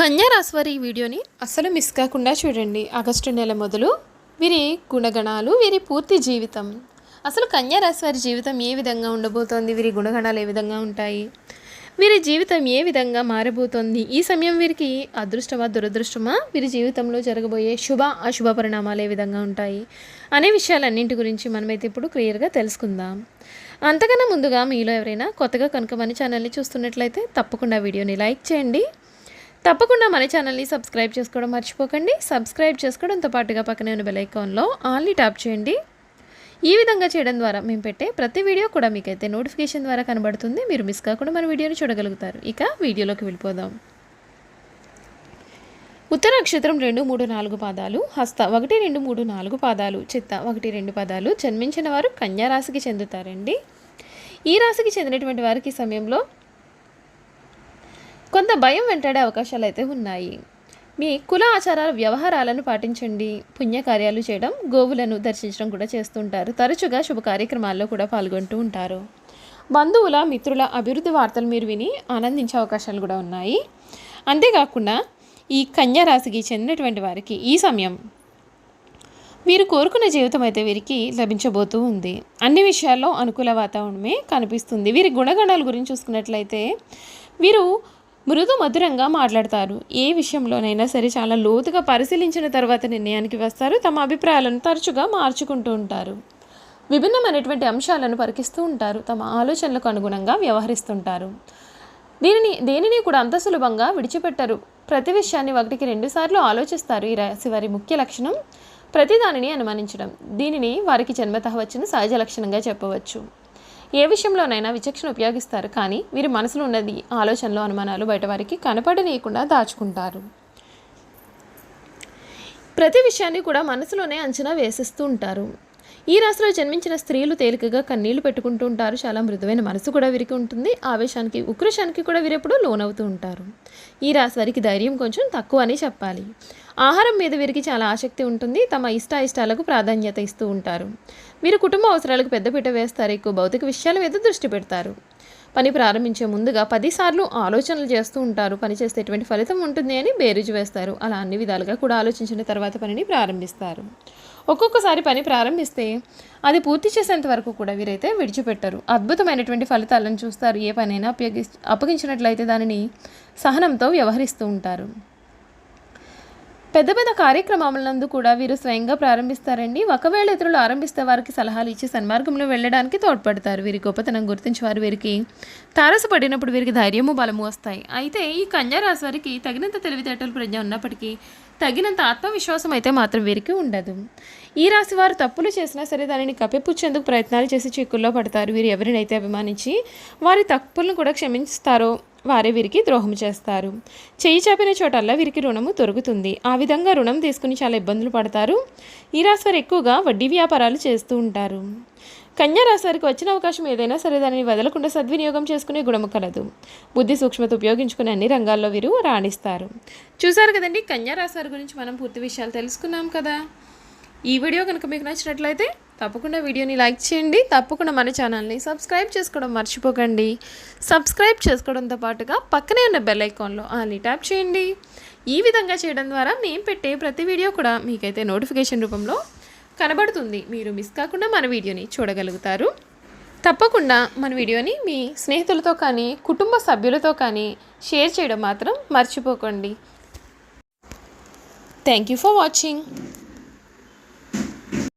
కన్యా వారి ఈ వీడియోని అస్సలు మిస్ కాకుండా చూడండి. ఆగస్టు నెల మొదలు వీరి గుణగణాలు వీరి పూర్తి జీవితం. అసలు కన్యా రాశి వారి జీవితం ఏ విధంగా ఉండబోతోంది? వీరి గుణగణాలు ఏ విధంగా ఉంటాయి? వీరి జీవితం ఏ విధంగా మారబోతోంది? ఈ సమయం వీరికి అదృష్టమా దురదృష్టమా? వీరి జీవితంలో జరగబోయే శుభ అశుభ పరిణామాలు ఏ విధంగా ఉంటాయి? అనే విషయాలన్నింటి గురించి మనమైతే ఇప్పుడు క్లియర్గా తెలుసుకుందాం. అంతకన్నా ముందుగా మీలో ఎవరైనా కొత్తగా కనుక మన ఛానల్ని చూస్తున్నట్లయితే తప్పకుండా వీడియోని లైక్ చేయండి. తప్పకుండా మన ఛానల్ని సబ్స్క్రైబ్ చేసుకోవడం మర్చిపోకండి. సబ్స్క్రైబ్ చేసుకోవడంతో పాటుగా పక్కనే ఉన్న బెలైకాన్లో ఆల్ని ఆన్లీ ట్యాప్ చేయండి. ఈ విధంగా చేయడం ద్వారా మేము పెట్టే ప్రతి వీడియో కూడా మీకైతే నోటిఫికేషన్ ద్వారా కనబడుతుంది. మీరు మిస్ కాకుండా మన వీడియోని చూడగలుగుతారు. ఇక వీడియోలోకి వెళ్ళిపోదాం. ఉత్తర నక్షత్రం రెండు మూడు నాలుగు పాదాలు హస్త ఒకటి రెండు మూడు నాలుగు పాదాలు చిత్త ఒకటి రెండు పాదాలు జన్మించిన వారు కన్యా రాశికి చెందుతారండి. ఈ రాశికి చెందినటువంటి వారికి సమయంలో కొంత భయం వెంటాడే అవకాశాలు అయితే ఉన్నాయి. మీ కుల ఆచారాల వ్యవహారాలను పాటించండి. పుణ్యకార్యాలు చేయడం గోవులను దర్శించడం కూడా చేస్తుంటారు. తరచుగా శుభ కార్యక్రమాల్లో కూడా పాల్గొంటూ ఉంటారు. బంధువుల మిత్రుల అభివృద్ధి వార్తలు మీరు విని ఆనందించే అవకాశాలు కూడా ఉన్నాయి. అంతేకాకుండా ఈ కన్యా రాశికి చెందినటువంటి వారికి ఈ సమయం వీరు కోరుకున్న జీవితం అయితే వీరికి లభించబోతూ ఉంది. అన్ని విషయాల్లో అనుకూల వాతావరణమే కనిపిస్తుంది. వీరి గుణగణాల గురించి చూసుకున్నట్లయితే వీరు మృదు మధురంగా మాట్లాడతారు. ఏ విషయంలోనైనా సరే చాలా లోతుగా పరిశీలించిన తర్వాత నిర్ణయానికి వస్తారు. తమ అభిప్రాయాలను తరచుగా మార్చుకుంటూ ఉంటారు. విభిన్నమైనటువంటి అంశాలను పరికిస్తూ ఉంటారు. తమ ఆలోచనలకు అనుగుణంగా వ్యవహరిస్తుంటారు. దీనిని దేనిని కూడా అంత సులభంగా విడిచిపెట్టరు. ప్రతి విషయాన్ని ఒకటికి రెండుసార్లు ఆలోచిస్తారు. ఈ రాశి వారి ముఖ్య లక్షణం ప్రతి దానిని అనుమానించడం. దీనిని వారికి జన్మతహ వచ్చిన సహజ లక్షణంగా చెప్పవచ్చు. ఏ విషయంలోనైనా విచక్షణ ఉపయోగిస్తారు కానీ వీరి మనసులో ఉన్నది ఆలోచనలో అనుమానాలు బయట వారికి కనపడనీయకుండా దాచుకుంటారు. ప్రతి విషయాన్ని కూడా మనసులోనే అంచనా వేసిస్తూ ఉంటారు. ఈ రాశిలో జన్మించిన స్త్రీలు తేలికగా కన్నీళ్ళు పెట్టుకుంటూ ఉంటారు. చాలా మృదువైన మనసు కూడా వీరికి ఉంటుంది. ఆవేశానికి ఉక్రోషానికి కూడా వీరెప్పుడు లోనవుతూ ఉంటారు. ఈ రాశి వారికి ధైర్యం కొంచెం తక్కువ అని చెప్పాలి. ఆహారం మీద వీరికి చాలా ఆసక్తి ఉంటుంది. తమ ఇష్ట ఇష్టాలకు ప్రాధాన్యత ఇస్తూ ఉంటారు. వీరు కుటుంబ అవసరాలకు పెద్దపీట వేస్తారు. ఎక్కువ భౌతిక విషయాల మీద దృష్టి పెడతారు. పని ప్రారంభించే ముందుగా పదిసార్లు ఆలోచనలు చేస్తూ ఉంటారు. పని చేస్తే ఎటువంటి ఫలితం ఉంటుంది అని బేరీజు వేస్తారు. అలా అన్ని విధాలుగా కూడా ఆలోచించిన తర్వాత పనిని ప్రారంభిస్తారు. ఒక్కొక్కసారి పని ప్రారంభిస్తే అది పూర్తి చేసేంత వరకు కూడా వీరైతే విడిచిపెట్టరు. అద్భుతమైనటువంటి ఫలితాలను చూస్తారు. ఏ పనైనా ఉపయోగి అప్పగించినట్లయితే దానిని సహనంతో వ్యవహరిస్తూ ఉంటారు. పెద్ద పెద్ద కార్యక్రమాలందు కూడా వీరు స్వయంగా ప్రారంభిస్తారండి. ఒకవేళ ఇతరులు ఆరంభిస్తే వారికి సలహాలు ఇచ్చి సన్మార్గంలో వెళ్ళడానికి తోడ్పడతారు. వీరి గొప్పతనం గుర్తించేవారు వీరికి వీరికి తారసపడినప్పుడు వీరికి ధైర్యము బలము వస్తాయి. అయితే ఈ కన్యారాశి వారికి తగినంత తెలివితేటలు ప్రజ్ఞ ఉన్నప్పటికీ తగినంత ఆత్మవిశ్వాసం అయితే మాత్రం వీరికి ఉండదు. ఈ రాశి వారు తప్పులు చేసినా సరే దానిని కప్పిపుచ్చేందుకు ప్రయత్నాలు చేసి చిక్కుల్లో పడతారు. వీరు ఎవరినైతే అభిమానించి వారి తప్పులను కూడా క్షమిస్తారో వారే వీరికి ద్రోహం చేస్తారు. చేయి చాపిన చోటల్లా వీరికి రుణము దొరుకుతుంది. ఆ విధంగా రుణం తీసుకుని చాలా ఇబ్బందులు పడతారు. ఈ రాశి వారు ఎక్కువగా వడ్డీ వ్యాపారాలు చేస్తూ ఉంటారు. కన్యా రాశివారికి వచ్చిన అవకాశం ఏదైనా సరే దానిని వదలకుండా సద్వినియోగం చేసుకునే గుణము కలదు. బుద్ధి సూక్ష్మత ఉపయోగించుకుని అన్ని రంగాల్లో వీరు రాణిస్తారు. చూసారు కదండి కన్యా రాశివారి గురించి మనం పూర్తి విషయాలు తెలుసుకున్నాం కదా. ఈ వీడియో కనుక మీకు నచ్చినట్లయితే తప్పకుండా వీడియోని లైక్ చేయండి. తప్పకుండా మన ఛానల్ని సబ్స్క్రైబ్ చేసుకోవడం మర్చిపోకండి. సబ్స్క్రైబ్ చేసుకోవడంతో పాటుగా పక్కనే ఉన్న బెల్ ఐకాన్లో ఆన్లీ ట్యాప్ చేయండి. ఈ విధంగా చేయడం ద్వారా మేము పెట్టే ప్రతి వీడియో కూడా మీకైతే నోటిఫికేషన్ రూపంలో కనబడుతుంది. మీరు మిస్ కాకుండా మన వీడియోని చూడగలుగుతారు. తప్పకుండా మన వీడియోని మీ స్నేహితులతో కానీ కుటుంబ సభ్యులతో కానీ షేర్ చేయడం మాత్రం మర్చిపోకండి. Thank you for watching.